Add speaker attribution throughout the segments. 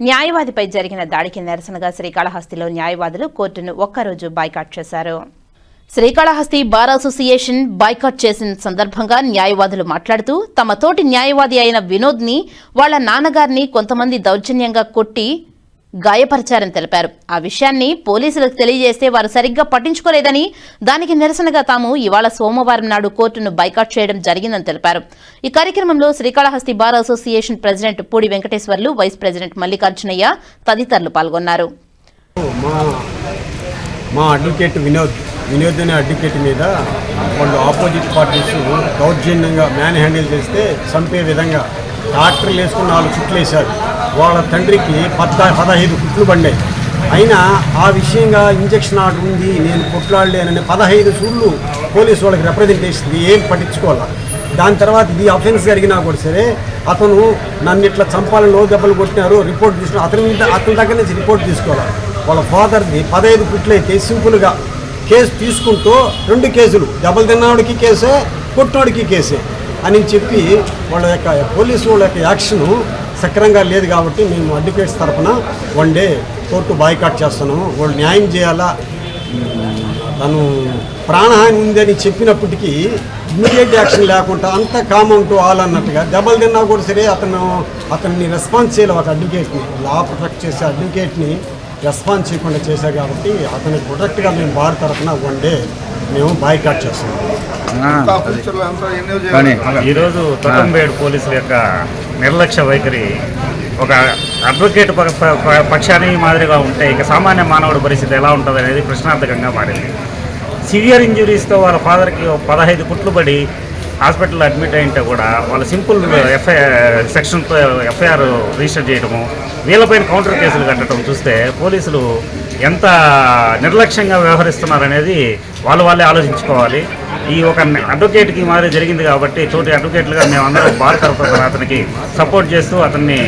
Speaker 1: న్యాయవాదిపై జరిగిన దాడికి నిరసనగా శ్రీకాళహస్తిలో న్యాయవాదులు కోర్టును ఒక్కరోజు బాయ్కాట్ చేశారు. శ్రీకాళహస్తి బార్ అసోసియేషన్ బాయ్కాట్ చేసిన సందర్భంగా న్యాయవాదులు మాట్లాడుతూ తమ తోటి న్యాయవాది అయిన వినోద్ని వాళ్ళ నాన్నగారిని కొంతమంది దౌర్జన్యంగా కొట్టి గాయపరిచారని తెలిపారు. ఆ విషయాన్ని పోలీసులకు తెలియజేస్తే వారు సరిగ్గా పట్టించుకోలేదని దానికి నిరసనగా తాము ఇవాళ సోమవారం నాడు కోర్టును బైకాట్ చేయడం జరిగిందని తెలిపారు. ఈ కార్యక్రమంలో Srikalahasti bar association president Pudi Venkateswarlu vice president Mallikarjunayya తదితరులు పాల్గొన్నారు.
Speaker 2: మా అడ్వకేట్ వినోద్ వినోద్ అనే అడ్వకేట్ మీద వాళ్ళు ఆపోజిట్ పార్టీస్ దౌర్జన్యంగా మ్యాన్ హ్యాండిల్ చేస్తే చంపే విధంగా ట్రాక్టర్లు వేసుకుని నాలుగు చుట్లు వేశారు. వాళ్ళ తండ్రికి పద్ద పదహైదు కుట్లు పడ్డాయి. అయినా ఆ విషయంగా ఇంజక్షన్ ఆర్డర్ ఉంది నేను కొట్లాడలేనని పదహైదు సూళ్ళు పోలీసు వాళ్ళకి రిప్రజెంటేషన్ ఏం పట్టించుకోవాలి? దాని తర్వాత ఇది అఫెన్స్ జరిగినా కూడా సరే అతను నన్ను ఇట్లా చంపాలని లో దెబ్బలు కొట్టినారు రిపోర్ట్ తీసుకుని అతని మీద అతని దగ్గర నుంచి రిపోర్ట్ తీసుకోవాలి? వాళ్ళ ఫాదర్ది పదహైదు పుట్లయితే సింపుల్గా కేసు తీసుకుంటూ రెండు కేసులు దెబ్బలు తిన్నవాడికి కేసే కొట్టినోడికి కేసే అని చెప్పి వాళ్ళ యొక్క పోలీసు వాళ్ళ యొక్క యాక్షను సక్రంగా లేదు కాబట్టి మేము అడ్వకేట్స్ తరఫున వన్ డే కోర్టు బాయ్కాట్ చేస్తున్నాము. వాళ్ళు న్యాయం చేయాలా? తను ప్రాణహాని ఉందని చెప్పినప్పటికీ ఇమ్మీడియట్ యాక్షన్ లేకుండా అంత కామన్ టు ఆల్ అన్నట్టుగా దెబ్బలు తిన్నా కూడా సరే అతను అతన్ని రెస్పాన్స్ చేయాలి ఒక అడ్వకేట్ని. లా ప్రొటెక్ట్ చేసే అడ్వకేట్ని రెస్పాన్స్ చేయకుండా చేశారు కాబట్టి అతని ప్రొటెక్ట్గా మేము బార్ తరఫున వన్ డే మేము బాయ్కాట్ చేస్తున్నాం
Speaker 3: కానీ
Speaker 4: ఈరోజు తొట్టంబేడు పోలీసుల యొక్క నిర్లక్ష్య వైఖరి ఒక అడ్వకేట్ ప- ప- ప- పక్షాన్ని మాదిరిగా ఉంటే ఇక సామాన్య మానవుడి పరిస్థితి ఎలా ఉంటుంది అనేది ప్రశ్నార్థకంగా మారింది. సివియర్ ఇంజురీస్తో వాళ్ళ ఫాదర్కి పదహైదు కుట్లు పడి హాస్పిటల్లో అడ్మిట్ అయింటే కూడా వాళ్ళు సింపుల్ ఎఫ్ఐఆర్ సెక్షన్తో ఎఫ్ఐఆర్ రిజిస్టర్ చేయడము వీళ్ళపైన కౌంటర్ కేసులు కట్టడం చూస్తే పోలీసులు ఎంత నిర్లక్ష్యంగా వ్యవహరిస్తున్నారనేది వాళ్ళు వాళ్ళే ఆలోచించుకోవాలి. ఈ ఒక అడ్వకేట్కి మారి జరిగింది కాబట్టి తోటి అడ్వకేట్లుగా మేమందరం బార్ తరఫున అతనికి సపోర్ట్ చేస్తూ అతన్ని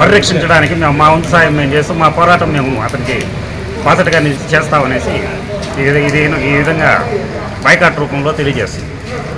Speaker 4: పరిరక్షించడానికి మేము మా వంతు సాయం మేము చేస్తూ మా పోరాటం మేము అతనికి బాసటగా చేస్తామనేసి ఇది ఇది ఈ విధంగా బైకాట్ రూపంలో తెలియజేస్తుంది.